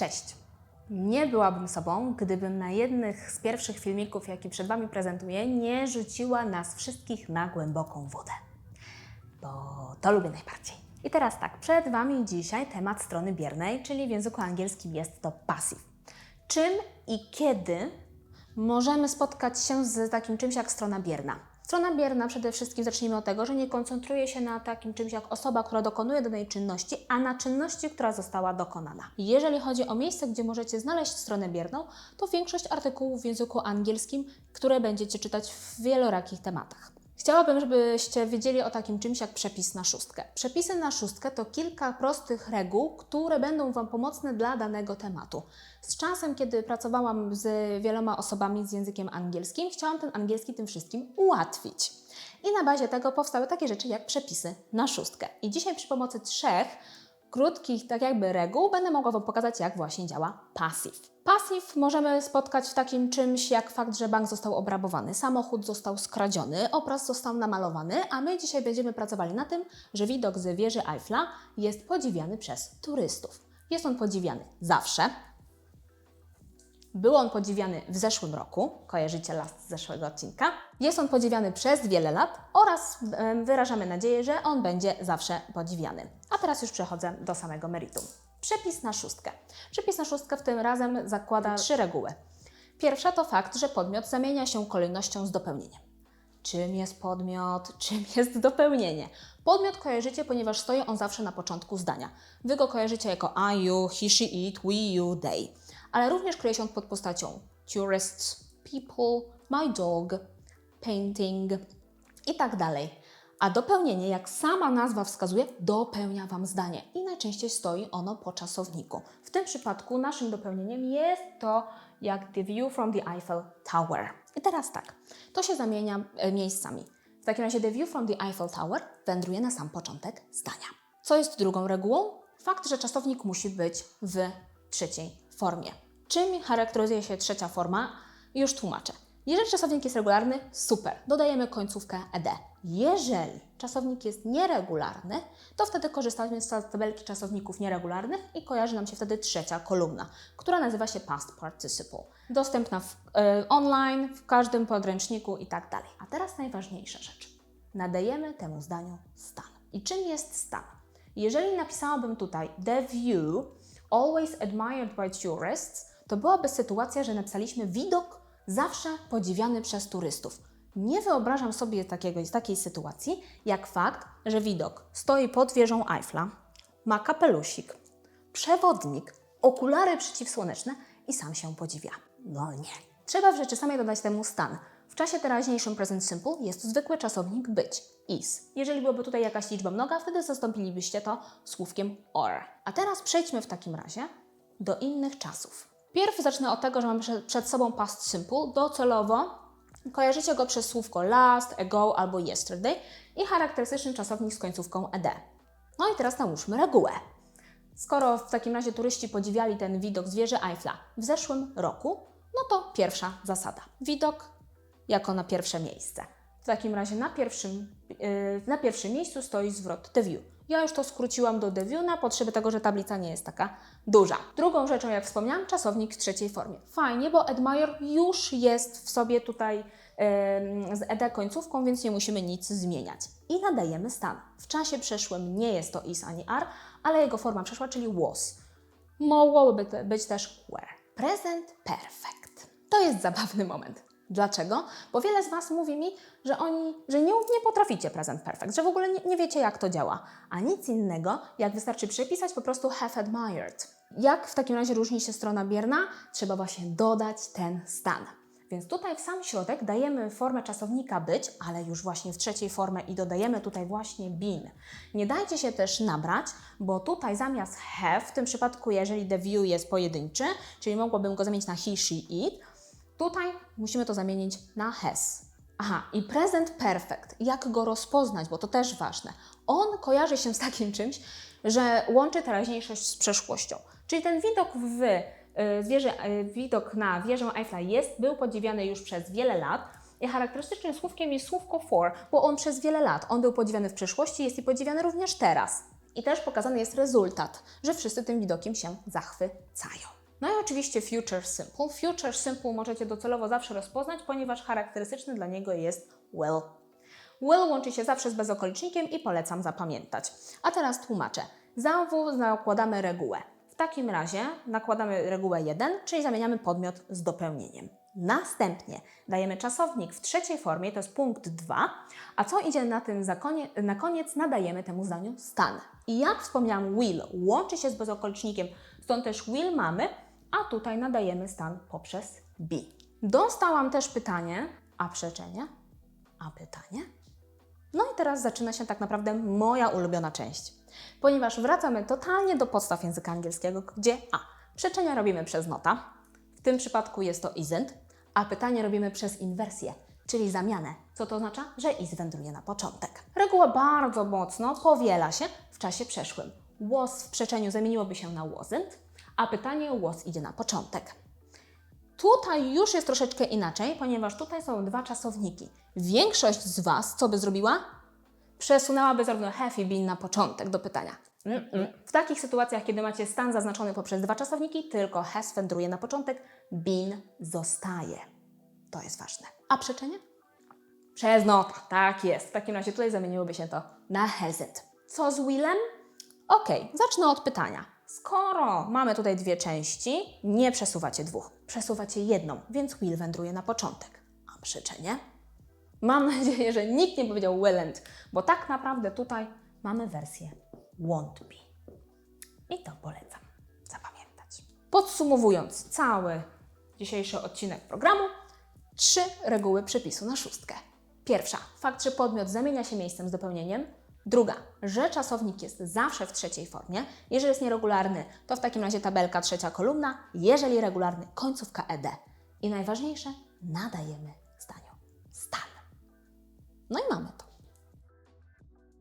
Cześć! Nie byłabym sobą, gdybym na jednych z pierwszych filmików, jaki przed Wami prezentuję, nie rzuciła nas wszystkich na głęboką wodę. Bo to lubię najbardziej. I teraz tak, przed Wami dzisiaj temat strony biernej, czyli w języku angielskim jest to passive. Czym i kiedy możemy spotkać się z takim czymś jak strona bierna? Strona bierna przede wszystkim zacznijmy od tego, że nie koncentruje się na takim czymś jak osoba, która dokonuje danej czynności, a na czynności, która została dokonana. Jeżeli chodzi o miejsce, gdzie możecie znaleźć stronę bierną, to większość artykułów w języku angielskim, które będziecie czytać w wielorakich tematach. Chciałabym, żebyście wiedzieli o takim czymś jak przepis na szóstkę. Przepisy na szóstkę to kilka prostych reguł, które będą Wam pomocne dla danego tematu. Z czasem, kiedy pracowałam z wieloma osobami z językiem angielskim, chciałam ten angielski tym wszystkim ułatwić. I na bazie tego powstały takie rzeczy jak przepisy na szóstkę. I dzisiaj przy pomocy trzech krótkich, tak jakby reguł, będę mogła Wam pokazać, jak właśnie działa passive. Passive możemy spotkać w takim czymś jak fakt, że bank został obrabowany, samochód został skradziony, obraz został namalowany, a my dzisiaj będziemy pracowali na tym, że widok z wieży Eiffla jest podziwiany przez turystów. Jest on podziwiany zawsze. Był on podziwiany w zeszłym roku, kojarzycie last z zeszłego odcinka. Jest on podziwiany przez wiele lat oraz wyrażamy nadzieję, że on będzie zawsze podziwiany. A teraz już przechodzę do samego meritum. Przepis na szóstkę. Przepis na szóstkę w tym razem zakłada trzy reguły. Pierwsza to fakt, że podmiot zamienia się kolejnością z dopełnieniem. Czym jest podmiot? Czym jest dopełnienie? Podmiot kojarzycie, ponieważ stoi on zawsze na początku zdania. Wy go kojarzycie jako I, you, he, she, it, we, you, they. Ale również kryje się pod postacią tourists, people, my dog, painting i tak dalej. A dopełnienie, jak sama nazwa wskazuje, dopełnia Wam zdanie i najczęściej stoi ono po czasowniku. W tym przypadku naszym dopełnieniem jest to jak the view from the Eiffel Tower. I teraz tak, to się zamienia e, miejscami. W takim razie the view from the Eiffel Tower wędruje na sam początek zdania. Co jest drugą regułą? Fakt, że czasownik musi być w trzeciej formie. Czym charakteryzuje się trzecia forma? Już tłumaczę. Jeżeli czasownik jest regularny, super, dodajemy końcówkę ed. Jeżeli czasownik jest nieregularny, to wtedy korzystamy z tabelki czasowników nieregularnych i kojarzy nam się wtedy trzecia kolumna, która nazywa się past participle. Dostępna w, e, online, w każdym podręczniku i tak dalej. A teraz najważniejsza rzecz. Nadajemy temu zdaniu stan. I czym jest stan? Jeżeli napisałabym tutaj the view always admired by tourists, to byłaby sytuacja, że napisaliśmy widok zawsze podziwiany przez turystów. Nie wyobrażam sobie takiego, takiej sytuacji, jak fakt, że widok stoi pod wieżą Eiffla, ma kapelusik, przewodnik, okulary przeciwsłoneczne i sam się podziwia. No nie. Trzeba w rzeczy samej dodać temu stan. W czasie teraźniejszym present simple jest zwykły czasownik być, is. Jeżeli byłaby tutaj jakaś liczba mnoga, wtedy zastąpilibyście to słówkiem or. A teraz przejdźmy w takim razie do innych czasów. Pierw zacznę od tego, że mamy prze- przed sobą past simple. Docelowo kojarzycie go przez słówko last, ago albo yesterday i charakterystyczny czasownik z końcówką ed. No i teraz nałóżmy regułę. Skoro w takim razie turyści podziwiali ten widok z wieży Eiffla w zeszłym roku, no to pierwsza zasada. Widok jako na pierwsze miejsce. W takim razie na pierwszym, yy, na pierwszym miejscu stoi zwrot the view. Ja już to skróciłam do the view na potrzeby tego, że tablica nie jest taka duża. Drugą rzeczą, jak wspomniałam, czasownik w trzeciej formie. Fajnie, bo admire już jest w sobie tutaj z ed końcówką, więc nie musimy nic zmieniać. I nadajemy stan. W czasie przeszłym nie jest to is ani are, ale jego forma przeszła, czyli was. Mogłoby być też were. Present perfect. To jest zabawny moment. Dlaczego? Bo wiele z Was mówi mi, że oni, że nie, nie potraficie present perfect, że w ogóle nie, nie wiecie, jak to działa. A nic innego, jak wystarczy przepisać po prostu have admired. Jak w takim razie różni się strona bierna? Trzeba właśnie dodać ten stan. Więc tutaj w sam środek dajemy formę czasownika być, ale już właśnie w trzeciej formie i dodajemy tutaj właśnie been. Nie dajcie się też nabrać, bo tutaj zamiast have, w tym przypadku jeżeli the view jest pojedynczy, czyli mogłabym go zamienić na he, she, it, tutaj musimy to zamienić na has. Aha, i present perfect. Jak go rozpoznać, bo to też ważne. On kojarzy się z takim czymś, że łączy teraźniejszość z przeszłością. Czyli ten widok w y, wieży, y, widok na wieżę Eiffla jest, był podziwiany już przez wiele lat. I charakterystycznym słówkiem jest słówko for, bo on przez wiele lat, on był podziwiany w przeszłości, jest i podziwiany również teraz. I też pokazany jest rezultat, że wszyscy tym widokiem się zachwycają. No i oczywiście future simple. Future simple możecie docelowo zawsze rozpoznać, ponieważ charakterystyczny dla niego jest will. Will łączy się zawsze z bezokolicznikiem i polecam zapamiętać. A teraz tłumaczę. Za W nakładamy regułę. W takim razie nakładamy regułę 1, czyli zamieniamy podmiot z dopełnieniem. Następnie dajemy czasownik w trzeciej formie, to jest punkt 2, a co idzie na tym zakonie, na koniec, nadajemy temu zdaniu stan. I jak wspomniałam, will łączy się z bezokolicznikiem, stąd też will mamy, a tutaj nadajemy stan poprzez be. Dostałam też pytanie, a przeczenie? A pytanie? No i teraz zaczyna się tak naprawdę moja ulubiona część, ponieważ wracamy totalnie do podstaw języka angielskiego, gdzie a. Przeczenia robimy przez nota, w tym przypadku jest to isn't, a pytanie robimy przez inwersję, czyli zamianę, co to oznacza, że is wędruje na początek. Reguła bardzo mocno powiela się w czasie przeszłym. Was w przeczeniu zamieniłoby się na wasn't, a pytanie was idzie na początek. Tutaj już jest troszeczkę inaczej, ponieważ tutaj są dwa czasowniki. Większość z Was co by zrobiła? Przesunęłaby zarówno have i been na początek do pytania. W takich sytuacjach, kiedy macie stan zaznaczony poprzez dwa czasowniki, tylko has wędruje na początek, been zostaje. To jest ważne. A przeczenie? Przez nota, tak jest. W takim razie tutaj zamieniłoby się to na hasn't. Co z willem? Ok, zacznę od pytania. Skoro mamy tutaj dwie części, nie przesuwacie dwóch, przesuwacie jedną, więc will wędruje na początek. A przyczenie? Mam nadzieję, że nikt nie powiedział willn't, bo tak naprawdę tutaj mamy wersję won't be. I to polecam zapamiętać. Podsumowując cały dzisiejszy odcinek programu, trzy reguły przepisu na szóstkę. Pierwsza, fakt, że podmiot zamienia się miejscem z dopełnieniem. Druga, że czasownik jest zawsze w trzeciej formie. Jeżeli jest nieregularny, to w takim razie tabelka trzecia kolumna. Jeżeli regularny, końcówka ed. I najważniejsze, nadajemy zdaniu stan. No i mamy to.